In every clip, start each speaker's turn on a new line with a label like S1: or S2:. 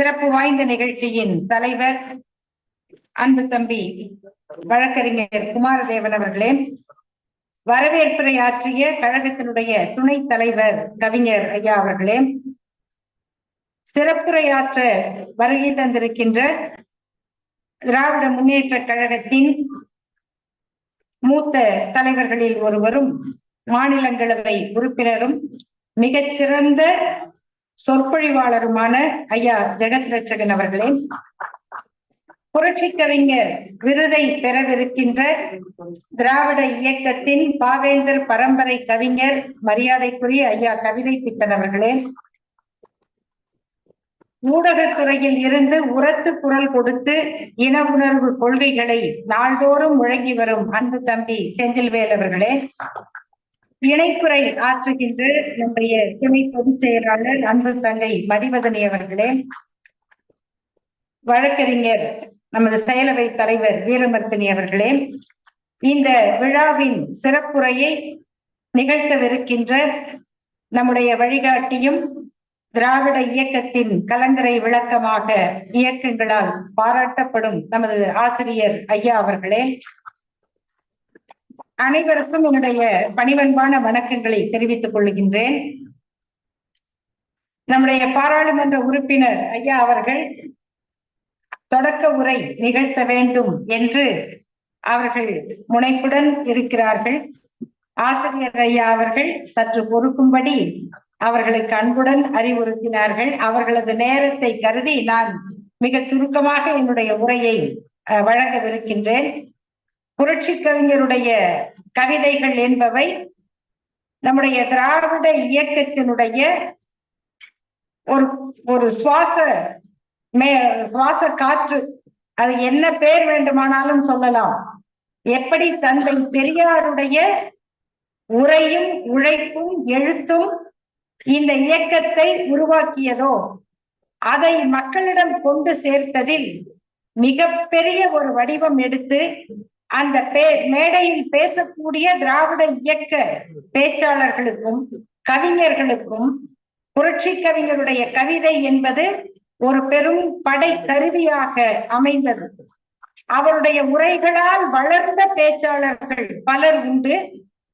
S1: சிறப்பு வாய்ந்த நிகழ்ச்சியின் தலைவர் அன்பு தம்பி வழக்கறிஞர் குமாரதேவன் அவர்களே வரவேற்புரை ஆற்றிய கழகத்தினுடைய துணை தலைவர் கவிஞர் ஐயா அவர்களே சிறப்புரையாற்ற வருகை தந்திருக்கின்ற திராவிட முன்னேற்ற கழகத்தின் மூத்த தலைவர்களில் ஒருவரும் மாநிலங்களவை உறுப்பினரும் மிகச்சிறந்த சொற்பொழிவாளருமான ஐயா ஜெகத் ரட்சகன் அவர்களே புரட்சி கவிஞர் விருதை பெறவிருக்கின்ற திராவிட இயக்கத்தின் பாவேந்தர் பரம்பரை கவிஞர் மரியாதைக்குரிய ஐயா கவிதை திட்டன் அவர்களே ஊடகத்துறையில் இருந்து உரத்து குரல் கொடுத்து இன உணர்வு கொள்கைகளை நாள்தோறும் முழங்கி வரும் அன்பு தம்பி செந்தில்வேல் அவர்களே இணைப்புரை ஆற்றுகின்ற நம்முடைய துணை பொதுச் செயலாளர் அன்பு தங்கை மதிவதனி அவர்களே வழக்கறிஞர் நமது செயலவை தலைவர் வீரமர்த்தினி அவர்களே இந்த விழாவின் சிறப்புரையை நிகழ்த்தவிருக்கின்ற நம்முடைய வழிகாட்டியும் திராவிட இயக்கத்தின் கலங்கரை விளக்கமாக இயக்கங்களால் பாராட்டப்படும் நமது ஆசிரியர் ஐயா அவர்களே அனைவருக்கும் என்னுடைய பணிவன்பான வணக்கங்களை தெரிவித்துக் கொள்கின்றேன் நம்முடைய பாராளுமன்ற உறுப்பினர் ஐயா அவர்கள் தொடக்க உரை நிகழ்த்த வேண்டும் என்று அவர்கள் முனைப்புடன் இருக்கிறார்கள் ஆசிரியர் ஐயா அவர்கள் சற்று பொறுக்கும்படி அவர்களுக்கு அன்புடன் அறிவுறுத்தினார்கள் அவர்களது நேரத்தை கருதி நான் மிக சுருக்கமாக என்னுடைய உரையை வழங்கவிருக்கின்றேன் புரட்சி கவிஞருடைய கவிதைகள் என்பவை நம்முடைய திராவிட இயக்கத்தினுடைய ஒரு ஒரு சுவாச மே சுவாச காற்று அது என்ன பேர் வேண்டுமானாலும் சொல்லலாம் எப்படி தந்தை பெரியாருடைய உரையும் உழைப்பும் எழுத்தும் இந்த இயக்கத்தை உருவாக்கியதோ அதை மக்களிடம் கொண்டு சேர்த்ததில் மிக பெரிய ஒரு வடிவம் எடுத்து அந்த மேடையில் பேசக்கூடிய திராவிட இயக்க பேச்சாளர்களுக்கும் கவிஞர்களுக்கும் புரட்சி கவிஞருடைய கவிதை என்பது ஒரு பெரும் படை கருவியாக அமைந்தது அவருடைய உரைகளால் வளர்ந்த பேச்சாளர்கள் பலர் உண்டு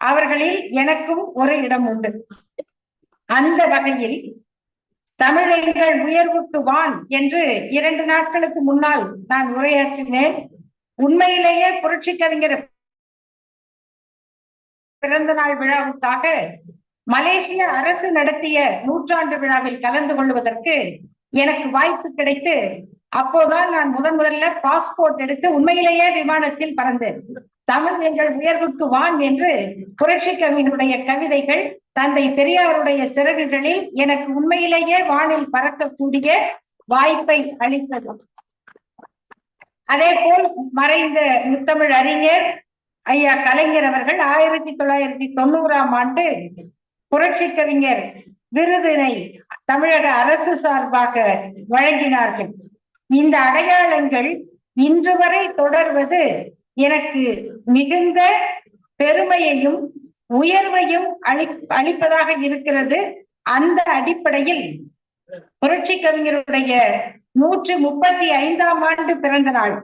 S1: அவர்களில் எனக்கும் ஒரு இடம் உண்டு அந்த வகையில் தமிழர்கள் உயர்வுக்கு வான் என்று இரண்டு நாட்களுக்கு முன்னால் நான் உரையாற்றினேன் உண்மையிலேயே புரட்சி கவிஞர் பிறந்த நாள் விழாவுக்காக மலேசிய அரசு நடத்திய நூற்றாண்டு விழாவில் கலந்து கொள்வதற்கு எனக்கு வாய்ப்பு கிடைத்து அப்போதான் நான் முதன் முதல்ல பாஸ்போர்ட் எடுத்து உண்மையிலேயே விமானத்தில் பறந்தேன் தமிழ் எங்கள் உயர்வுக்கு வான் என்று புரட்சி கவிஞருடைய கவிதைகள் தந்தை பெரியாருடைய சிறகுகளில் எனக்கு உண்மையிலேயே வானில் பறக்கக்கூடிய வாய்ப்பை அளித்தது அதே போல் மறைந்த முத்தமிழ் அறிஞர் ஐயா கலைஞர் அவர்கள் ஆயிரத்தி தொள்ளாயிரத்தி தொண்ணூறாம் ஆண்டு புரட்சி கவிஞர் விருதினை தமிழக அரசு சார்பாக வழங்கினார்கள் இந்த அடையாளங்கள் இன்று வரை தொடர்வது எனக்கு மிகுந்த பெருமையையும் உயர்வையும் அளி அளிப்பதாக இருக்கிறது அந்த அடிப்படையில் புரட்சி கவிஞருடைய நூற்று முப்பத்தி ஐந்தாம் ஆண்டு பிறந்த நாள்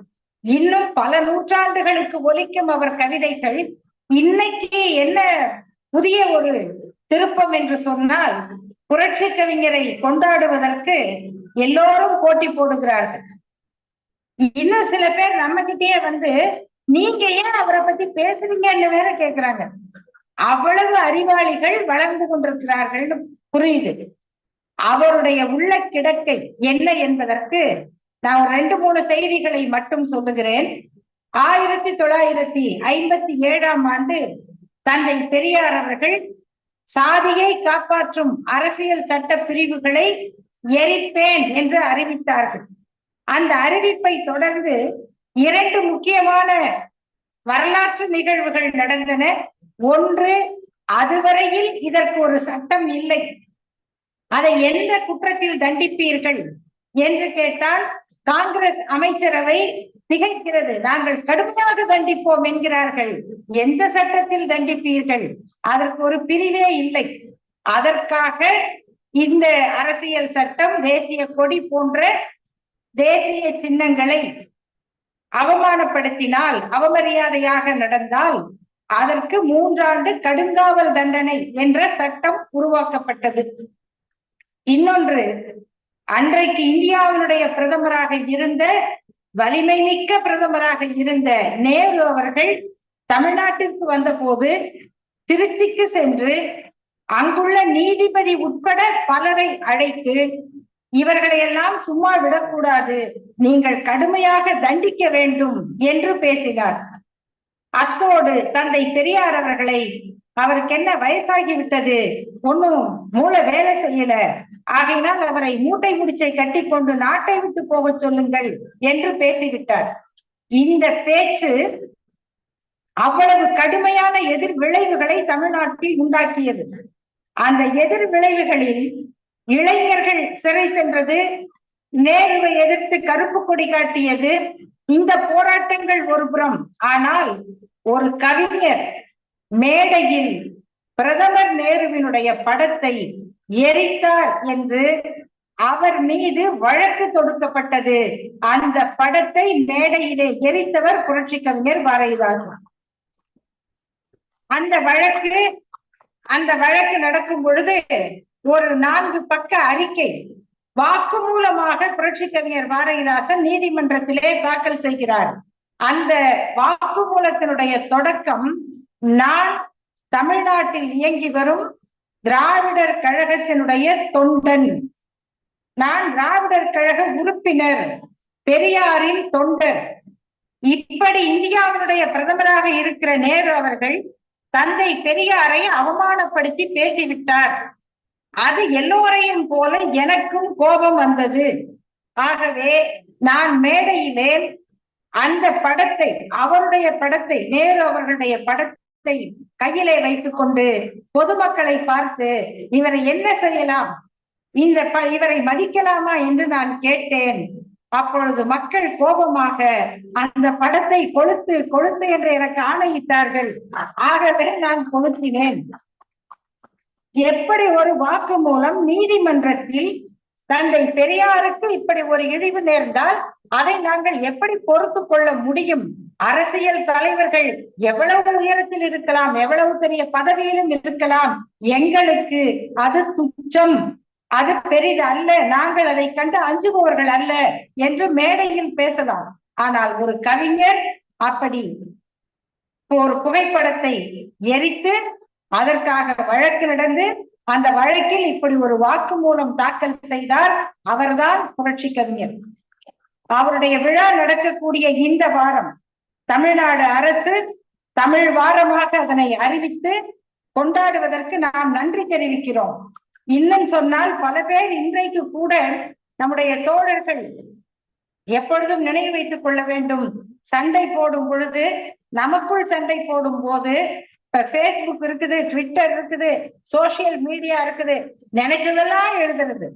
S1: இன்னும் பல நூற்றாண்டுகளுக்கு ஒலிக்கும் அவர் கவிதைகள் இன்னைக்கு என்ன புதிய ஒரு திருப்பம் என்று சொன்னால் புரட்சி கவிஞரை கொண்டாடுவதற்கு எல்லோரும் போட்டி போடுகிறார்கள் இன்னும் சில பேர் நம்ம கிட்டேயே வந்து நீங்க ஏன் அவரை பத்தி பேசுறீங்கன்னு வேற கேக்குறாங்க அவ்வளவு அறிவாளிகள் வளர்ந்து கொண்டிருக்கிறார்கள்னு புரியுது அவருடைய உள்ள கிடக்கை என்ன என்பதற்கு நான் ரெண்டு மூணு செய்திகளை மட்டும் சொல்லுகிறேன் ஆயிரத்தி தொள்ளாயிரத்தி ஐம்பத்தி ஏழாம் ஆண்டு தந்தை பெரியார் அவர்கள் சாதியை காப்பாற்றும் அரசியல் சட்ட பிரிவுகளை எரிப்பேன் என்று அறிவித்தார்கள் அந்த அறிவிப்பை தொடர்ந்து இரண்டு முக்கியமான வரலாற்று நிகழ்வுகள் நடந்தன ஒன்று அதுவரையில் இதற்கு ஒரு சட்டம் இல்லை அதை எந்த குற்றத்தில் தண்டிப்பீர்கள் என்று கேட்டால் காங்கிரஸ் அமைச்சரவை திகைக்கிறது நாங்கள் கடுமையாக தண்டிப்போம் என்கிறார்கள் எந்த சட்டத்தில் தண்டிப்பீர்கள் அதற்கு ஒரு பிரிவே இல்லை அதற்காக இந்த அரசியல் சட்டம் தேசிய கொடி போன்ற தேசிய சின்னங்களை அவமானப்படுத்தினால் அவமரியாதையாக நடந்தால் அதற்கு மூன்றாண்டு கடுங்காவல் தண்டனை என்ற சட்டம் உருவாக்கப்பட்டது இன்னொன்று அன்றைக்கு இந்தியாவினுடைய பிரதமராக இருந்த வலிமை மிக்க பிரதமராக இருந்த நேரு அவர்கள் தமிழ்நாட்டிற்கு வந்தபோது திருச்சிக்கு சென்று அங்குள்ள நீதிபதி உட்பட பலரை அழைத்து இவர்களை எல்லாம் சும்மா விடக்கூடாது நீங்கள் கடுமையாக தண்டிக்க வேண்டும் என்று பேசினார் அத்தோடு தந்தை பெரியார் அவர்களை அவருக்கு என்ன வயசாகி விட்டது ஒன்னும் மூளை வேலை செய்யல ஆகையினால் அவரை மூட்டை முடிச்சை கட்டி கொண்டு நாட்டை விட்டு போக சொல்லுங்கள் என்று பேசிவிட்டார் இந்த பேச்சு அவ்வளவு கடுமையான எதிர் விளைவுகளை தமிழ்நாட்டில் உண்டாக்கியது அந்த எதிர் விளைவுகளில் இளைஞர்கள் சிறை சென்றது நேருவை எதிர்த்து கருப்பு கொடி காட்டியது இந்த போராட்டங்கள் ஒரு புறம் ஆனால் ஒரு கவிஞர் மேடையில் பிரதமர் நேருவினுடைய படத்தை எரித்தார் என்று அவர் மீது வழக்கு தொடுக்கப்பட்டது அந்த படத்தை மேடையிலே எரித்தவர் புரட்சி கவிஞர் பாரதிதாசன் அந்த வழக்கு அந்த வழக்கு நடக்கும் பொழுது ஒரு நான்கு பக்க அறிக்கை வாக்குமூலமாக புரட்சி கவிஞர் பாரதிதாசன் நீதிமன்றத்திலே தாக்கல் செய்கிறார் அந்த வாக்குமூலத்தினுடைய தொடக்கம் நான் தமிழ்நாட்டில் இயங்கி வரும் திராவிடர் கழகத்தினுடைய தொண்டன் நான் திராவிடர் கழக உறுப்பினர் பெரியாரின் தொண்டர் இப்படி இந்தியாவினுடைய பிரதமராக இருக்கிற நேரு அவர்கள் தந்தை பெரியாரை அவமானப்படுத்தி பேசிவிட்டார் அது எல்லோரையும் போல எனக்கும் கோபம் வந்தது ஆகவே நான் மேடையிலே அந்த படத்தை அவருடைய படத்தை நேரு அவர்களுடைய படத்தை கையிலே வைத்துக் கொண்டு பொதுமக்களை பார்த்து இவரை என்ன செய்யலாம் இந்த இவரை மதிக்கலாமா என்று நான் கேட்டேன் அப்பொழுது மக்கள் கோபமாக அந்த படத்தை கொளுத்து கொளுத்து என்று எனக்கு ஆணையிட்டார்கள் ஆகவே நான் கொளுத்தினேன் எப்படி ஒரு வாக்கு மூலம் நீதிமன்றத்தில் தந்தை பெரியாருக்கு இப்படி ஒரு இழிவு நேர்ந்தால் அதை நாங்கள் எப்படி பொறுத்து கொள்ள முடியும் அரசியல் தலைவர்கள் எவ்வளவு உயரத்தில் இருக்கலாம் எவ்வளவு பெரிய பதவியிலும் இருக்கலாம் எங்களுக்கு அது துச்சம் அது பெரிது அல்ல நாங்கள் அதை கண்டு அஞ்சுபவர்கள் அல்ல என்று மேடையில் பேசலாம் ஆனால் ஒரு கவிஞர் அப்படி ஒரு புகைப்படத்தை எரித்து அதற்காக வழக்கு நடந்து அந்த வழக்கில் இப்படி ஒரு வாக்கு மூலம் தாக்கல் செய்தார் அவர்தான் புரட்சி கவிஞர் அவருடைய விழா நடக்கக்கூடிய இந்த வாரம் தமிழ்நாடு அரசு தமிழ் வாரமாக அதனை அறிவித்து கொண்டாடுவதற்கு நாம் நன்றி தெரிவிக்கிறோம் இன்னும் சொன்னால் பல பேர் இன்றைக்கு கூட நம்முடைய தோழர்கள் எப்பொழுதும் நினைவு வைத்துக் கொள்ள வேண்டும் சண்டை போடும் பொழுது நமக்குள் சண்டை போடும் போது ஃபேஸ்புக் இருக்குது ட்விட்டர் இருக்குது சோசியல் மீடியா இருக்குது நினைச்சதெல்லாம் எழுதுறது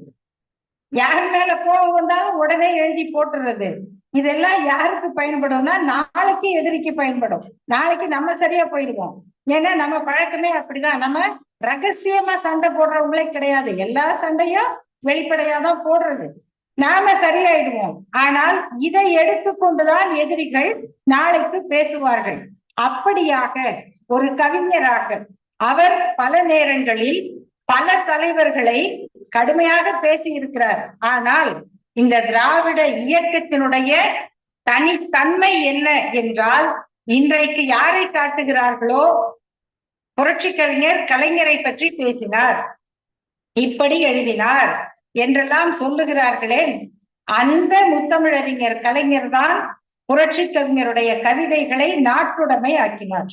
S1: யார் மேல கோபம் வந்தாலும் உடனே எழுதி போட்டுறது இதெல்லாம் யாருக்கு பயன்படும்னா நாளைக்கு எதிரிக்கு பயன்படும் நாளைக்கு நம்ம சரியா போயிடுவோம் ஏன்னா நம்ம பழக்கமே அப்படிதான் நம்ம ரகசியமா சண்டை போடுறவங்களே கிடையாது எல்லா சண்டையும் வெளிப்படையா தான் போடுறது நாம சரியாயிடுவோம் ஆனால் இதை எடுத்துக்கொண்டுதான் எதிரிகள் நாளைக்கு பேசுவார்கள் அப்படியாக ஒரு கவிஞராக அவர் பல நேரங்களில் பல தலைவர்களை கடுமையாக பேசி இருக்கிறார் ஆனால் இந்த திராவிட இயக்கத்தினுடைய தனித்தன்மை என்ன என்றால் இன்றைக்கு யாரை காட்டுகிறார்களோ புரட்சி கவிஞர் கலைஞரை பற்றி பேசினார் இப்படி எழுதினார் என்றெல்லாம் சொல்லுகிறார்களே அந்த முத்தமிழறிஞர் கலைஞர் தான் புரட்சி கவிஞருடைய கவிதைகளை நாட்டுடைமை ஆக்கினார்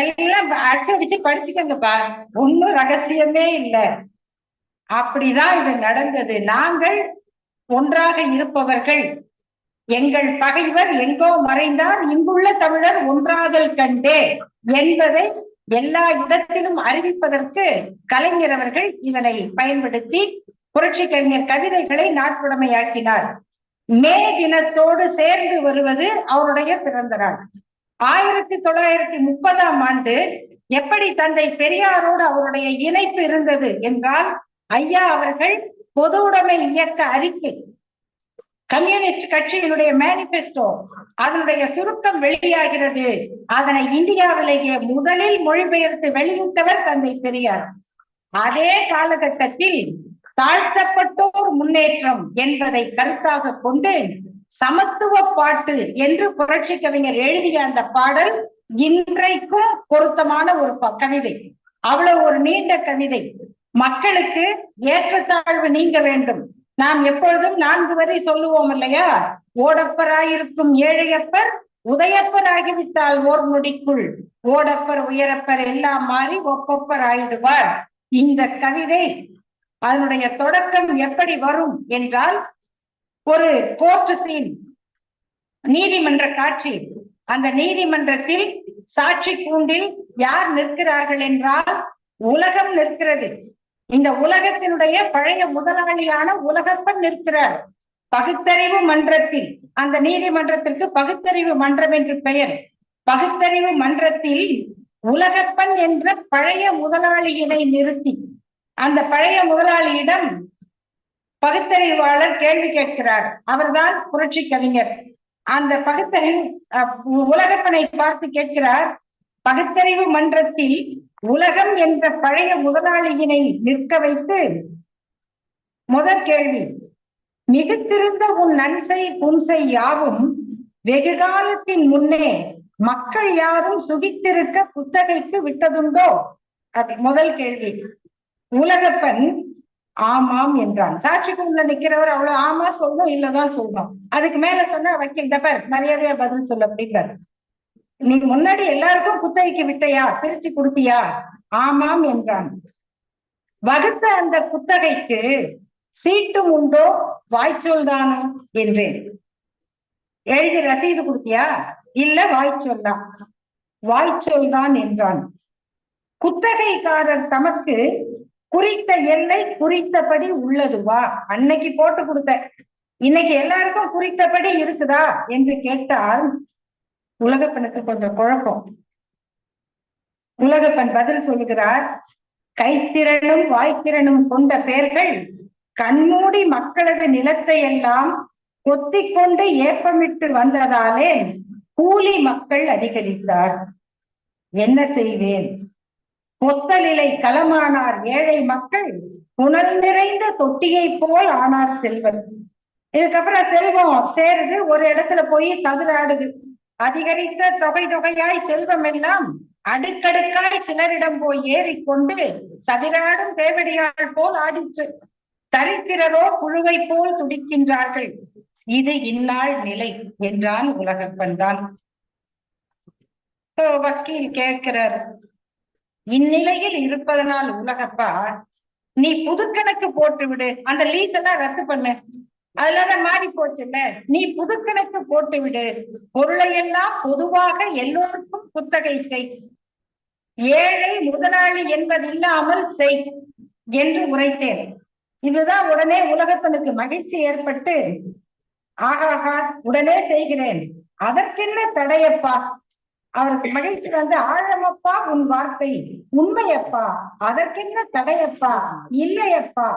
S1: எல்லாம் அடுத்த அடிச்சு படிச்சுக்கங்கப்பா ஒன்னும் ரகசியமே இல்லை அப்படிதான் இது நடந்தது நாங்கள் ஒன்றாக இருப்பவர்கள் எங்கள் பகைவர் எங்கோ மறைந்தான் இங்குள்ள தமிழர் ஒன்றாதல் கண்டே என்பதை எல்லா இடத்திலும் அறிவிப்பதற்கு கலைஞர் அவர்கள் இதனை பயன்படுத்தி புரட்சி கலைஞர் கவிதைகளை நாட்புடமையாக்கினார் மே தினத்தோடு சேர்ந்து வருவது அவருடைய பிறந்த நாள் ஆயிரத்தி தொள்ளாயிரத்தி முப்பதாம் ஆண்டு எப்படி தந்தை பெரியாரோடு அவருடைய இணைப்பு இருந்தது என்றால் ஐயா அவர்கள் பொது உடைமை இயக்க அறிக்கை கம்யூனிஸ்ட் கட்சியினுடைய மேனிபெஸ்டோ அதனுடைய சுருக்கம் வெளியாகிறது அதனை இந்தியாவிலேயே முதலில் மொழிபெயர்த்து வெளியிட்டவர் தந்தை பெரியார் அதே காலகட்டத்தில் தாழ்த்தப்பட்டோர் முன்னேற்றம் என்பதை கருத்தாக கொண்டு சமத்துவ பாட்டு என்று புரட்சி கவிஞர் எழுதிய அந்த பாடல் இன்றைக்கும் பொருத்தமான ஒரு கவிதை அவ்வளவு ஒரு நீண்ட கவிதை மக்களுக்கு ஏற்றத்தாழ்வு நீங்க வேண்டும் நாம் எப்பொழுதும் நான்கு வரை சொல்லுவோம் இல்லையா ஓடப்பராயிருக்கும் ஏழையப்பர் உதயப்பராகிவிட்டால் ஓர் நொடிக்குள் ஓடப்பர் உயரப்பர் எல்லாம் மாறி ஒப்பப்பர் ஆயிடுவார் இந்த கவிதை அதனுடைய தொடக்கம் எப்படி வரும் என்றால் ஒரு கோர்ட் சீன் நீதிமன்ற காட்சி அந்த நீதிமன்றத்தில் சாட்சி கூண்டில் யார் நிற்கிறார்கள் என்றால் உலகம் நிற்கிறது இந்த உலகத்தினுடைய பழைய முதலாளியான உலகப்பன் நிற்கிறார் பகுத்தறிவு மன்றத்தில் அந்த நீதிமன்றத்திற்கு பகுத்தறிவு மன்றம் என்று பெயர் பகுத்தறிவு மன்றத்தில் உலகப்பன் என்ற பழைய முதலாளியினை நிறுத்தி அந்த பழைய முதலாளியிடம் பகுத்தறிவாளர் கேள்வி கேட்கிறார் அவர்தான் புரட்சி கவிஞர் அந்த பகுத்தறிவு உலகப்பனை பார்த்து கேட்கிறார் பகுத்தறிவு மன்றத்தில் உலகம் என்ற பழைய முதலாளியினை நிற்க வைத்து முதற் கேள்வி மிகுத்திருந்த உன் நன்சை புன்சை யாவும் வெகு காலத்தின் முன்னே மக்கள் யாரும் சுகித்திருக்க புத்தகைக்கு விட்டதுண்டோ அப்படி முதல் கேள்வி உலகப்பன் ஆமாம் என்றான் சாட்சி கும்பல நிக்கிறவர் அவ்வளவு ஆமா சொல்லணும் இல்லதான் சொல்லணும் அதுக்கு மேல சொன்னா வக்கீல் தப்பார் மரியாதையா பதில் சொல்ல அப்படின்றாரு நீ முன்னாடி எல்லாருக்கும் குத்தகைக்கு விட்டையா பிரிச்சு கொடுத்தியா ஆமாம் என்றான் வகுத்த அந்த குத்தகைக்கு சீட்டும் உண்டோ வாய்ச்சொல் தானோ என்றேன் எழுதி ரசீது கொடுத்தியா இல்ல வாய்ச்சொல் தான் வாய்ச்சொல் தான் என்றான் குத்தகைக்காரர் தமக்கு குறித்த எல்லை குறித்தபடி உள்ளதுவா அன்னைக்கு போட்டு கொடுத்த இன்னைக்கு எல்லாருக்கும் குறித்தபடி இருக்குதா என்று கேட்டால் உலக கொஞ்சம் குழப்பம் உலக பதில் சொல்லுகிறார் கைத்திறனும் வாய்த்திறனும் கொண்ட பெயர்கள் கண்மூடி மக்களது நிலத்தை எல்லாம் கொத்தி கொண்டு ஏப்பமிட்டு வந்ததாலே கூலி மக்கள் அதிகரித்தார் என்ன செய்வேன் கொத்தலிலை களமானார் ஏழை மக்கள் புனல் நிறைந்த தொட்டியை போல் ஆனார் செல்வன் இதுக்கப்புறம் செல்வம் சேருது ஒரு இடத்துல போய் சதுராடுது அதிகரித்த தொகை தொகையாய் செல்வம் எல்லாம் அடுக்கடுக்காய் சிலரிடம் போய் ஏறிக்கொண்டு சதிராடும் தேவடியாள் போல் ஆடிற்று தரித்திரரோ குழுவை போல் துடிக்கின்றார்கள் இது இந்நாள் நிலை என்றான் உலகப்பன்தான் வக்கீல் கேட்கிறார் இந்நிலையில் இருப்பதனால் உலகப்பா நீ புது கணக்கு போட்டு விடு அந்த லீஸ் எல்லாம் ரத்து பண்ணு அதுலதான் மாறி போச்சுல்ல நீ புது கணக்கு போட்டு விடு பொருளையெல்லாம் பொதுவாக எல்லோருக்கும் குத்தகை செய் ஏழை முதலாளி என்பது இல்லாமல் செய் என்று உரைத்தேன் இதுதான் உடனே உலகத்தனுக்கு மகிழ்ச்சி ஏற்பட்டு ஆகாகா உடனே செய்கிறேன் அதற்கென்ன தடையப்பா அவருக்கு மகிழ்ச்சி வந்து ஆழமப்பா உன் வார்த்தை உண்மையப்பா அதற்கென்ன தடையப்பா இல்லையப்பா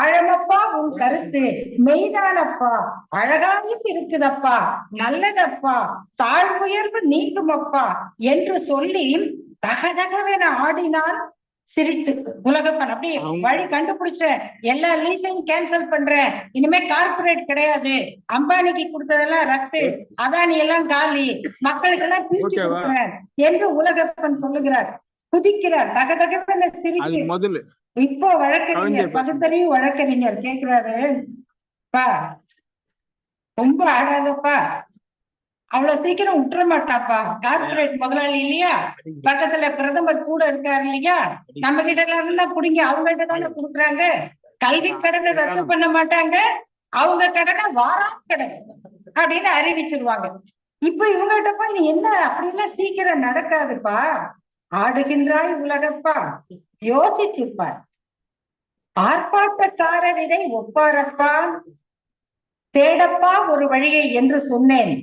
S1: ஆழமப்பா உன் கருத்து மெய்தானப்பா அழகாயும் இருக்குதப்பா நல்லதப்பா தாழ்வுயர்வு நீக்குமப்பா என்று சொல்லி தகதகவென ஆடினான் சிரித்து உலக அப்படி வழி கண்டுபிடிச்ச எல்லா லீஸையும் கேன்சல் பண்றேன் இனிமே கார்பரேட் கிடையாது அம்பானிக்கு கொடுத்ததெல்லாம் ரத்து அதானி எல்லாம் காலி மக்களுக்கு எல்லாம் பிரிச்சு என்று உலகப்பன் சொல்லுகிறார் குதிக்கிறார் தக தக சிரித்து முதல்ல இப்போ வழக்கறிஞர் பகுத்தறிவு வழக்கறிஞர் கேக்குறாரு பா ரொம்ப ஆடாதப்பா அவ்வளவு சீக்கிரம் விட்டுற மாட்டாப்பா கார்பரேட் முதலாளி இல்லையா பக்கத்துல பிரதமர் கூட இருக்காரு இல்லையா நம்ம கிட்ட எல்லாம் இருந்தா புடிங்க அவங்க கிட்ட தானே குடுக்குறாங்க கல்வி கடனை ரத்து பண்ண மாட்டாங்க அவங்க கடனை வாரா கடன் அப்படின்னு அறிவிச்சிருவாங்க இப்ப இவங்க கிட்ட நீ என்ன அப்படின்னா சீக்கிரம் நடக்காதுப்பா ஆடுகின்றாய் உலகப்பா யோசித்துப்பார் ஆர்ப்பாட்டக்காரரிடை ஒப்பாரப்பா தேடப்பா ஒரு வழியை என்று சொன்னேன்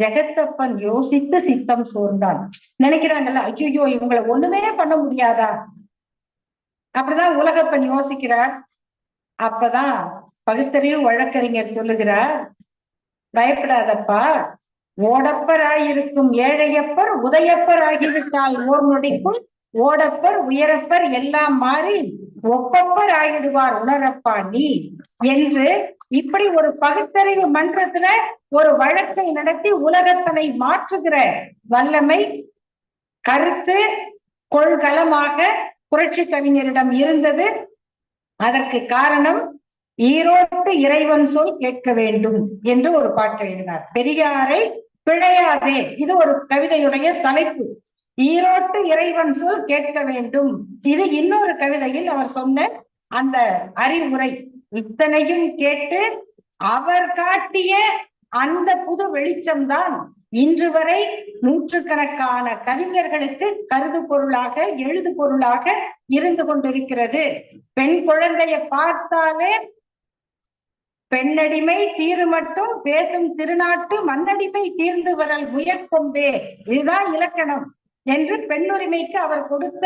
S1: ஜெகத்தப்பன் யோசித்து சித்தம் சோர்ந்தான் நினைக்கிறாங்கல்ல ஐயோ இவங்களை ஒண்ணுமே பண்ண முடியாதா அப்படிதான் உலகப்பன் யோசிக்கிறார் அப்பதான் பகுத்தறிவு வழக்கறிஞர் சொல்லுகிறார் பயப்படாதப்பா ஓடப்பராயிருக்கும் ஏழையப்பர் உதயப்பர் ஆகிவிட்டால் ஓர் நொடிக்கும் ஓடப்பர் உயரப்பர் எல்லாம் மாறி ஒப்பப்பர் ஆகிடுவார் உணரப்பா நீ என்று இப்படி ஒரு பகுத்தறிவு மன்றத்துல ஒரு வழக்கை நடத்தி உலகத்தனை மாற்றுகிற வல்லமை கருத்து கொள்கலமாக புரட்சி கவிஞரிடம் இருந்தது அதற்கு காரணம் ஈரோட்டு இறைவன் சொல் கேட்க வேண்டும் என்று ஒரு பாட்டு எழுதினார் பெரியாரை பிழையாதே இது ஒரு கவிதையுடைய தலைப்பு ஈரோட்டு இறைவன் சொல் கேட்க வேண்டும் இது இன்னொரு கவிதையில் அவர் சொன்ன அந்த அறிவுரை இத்தனையும் கேட்டு அவர் காட்டிய அந்த புது வெளிச்சம்தான் இன்று வரை நூற்றுக்கணக்கான கவிஞர்களுக்கு கருது பொருளாக எழுது பொருளாக இருந்து கொண்டிருக்கிறது பெண் குழந்தைய பார்த்தாலே பெண்ணடிமை தீரு மட்டும் பேசும் திருநாட்டு மண்ணடிமை தீர்ந்து வரல் முயற்கொம்பே இதுதான் இலக்கணம் என்று பெண்ணுரிமைக்கு அவர் கொடுத்த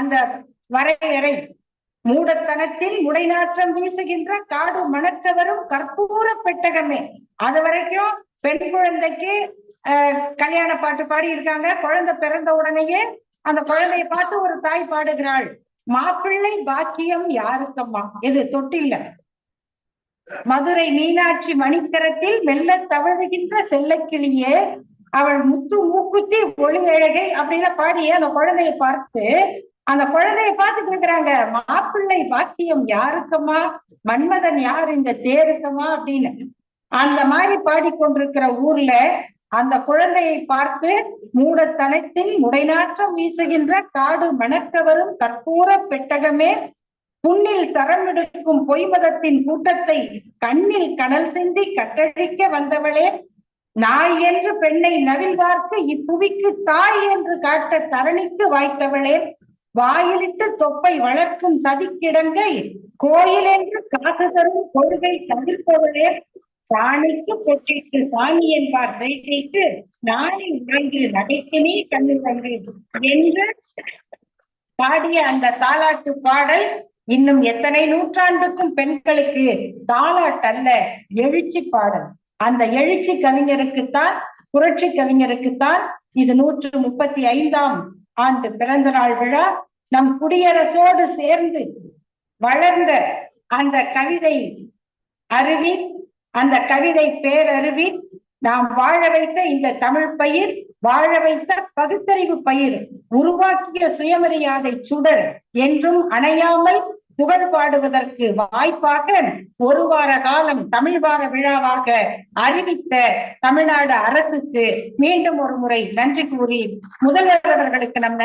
S1: அந்த வரையறை மூடத்தனத்தில் உடைநாற்றம் வீசுகின்ற காடு மணக்கவரும் கற்பூர பெட்டகமே அது வரைக்கும் பெண் குழந்தைக்கு கல்யாண பாட்டு பாடி இருக்காங்க குழந்தை பிறந்த உடனேயே அந்த குழந்தையை பார்த்து ஒரு தாய் பாடுகிறாள் மாப்பிள்ளை பாக்கியம் யாருக்கம்மா எது தொட்டில்ல மதுரை மீனாட்சி மணிக்கரத்தில் மெல்ல தவழுகின்ற செல்லக்கிளியே அவள் முத்து மூக்குத்தி ஒளி அழகை அப்படின்னு பாடிய அந்த குழந்தையை பார்த்து அந்த குழந்தைய பார்த்து கேக்குறாங்க மாப்பிள்ளை வாக்கியம் யாருக்கமா மன்மதன் யார் இந்த தேருக்கமா அப்படின்னு அந்த மாதிரி பாடிக்கொண்டிருக்கிற ஊர்ல அந்த குழந்தையை பார்த்து மூடத்தனத்தில் முடைநாற்றம் வீசுகின்ற காடு மணக்கவரும் கற்பூர பெட்டகமே புண்ணில் தரம் எடுக்கும் பொய்மதத்தின் கூட்டத்தை கண்ணில் கடல் சிந்தி கட்டழிக்க வந்தவளே நாய் என்று பெண்ணை நவில் பார்த்து இப்புவிக்கு தாய் என்று காட்ட தரணிக்கு வாய்த்தவளே வாயிலிட்டு தொப்பை வளர்க்கும் சதிக்கிடங்கை கோயில் என்று காசு தரும் கொள்கை தவிர்ப்பவளே சாணிக்கு பொற்றிட்டு சாணி என்பார் செய்து நாளை உலகில் நகைத்தினே கண்ணுவங்கள் என்று பாடிய அந்த தாலாட்டு பாடல் இன்னும் எத்தனை நூற்றாண்டுக்கும் பெண்களுக்கு அல்ல எழுச்சி பாடல் அந்த எழுச்சி கவிஞருக்குத்தான் புரட்சி கவிஞருக்குத்தான் இது நூற்று முப்பத்தி ஐந்தாம் ஆண்டு பிறந்த நாள் விழா நம் குடியரசோடு சேர்ந்து வளர்ந்த அந்த கவிதை அருவி அந்த கவிதை பேரருவி நாம் வாழ வைத்த இந்த தமிழ் பயிர் வாழ வைத்த பகுத்தறிவு பயிர் உருவாக்கிய சுயமரியாதை சுடர் என்றும் அணையாமல் புகழ் பாடுவதற்கு வாய்ப்பாக ஒரு வார காலம் தமிழ் வார விழாவாக அறிவித்த தமிழ்நாடு அரசுக்கு மீண்டும் ஒரு முறை நன்றி கூறி முதல்வர் அவர்களுக்கு நம்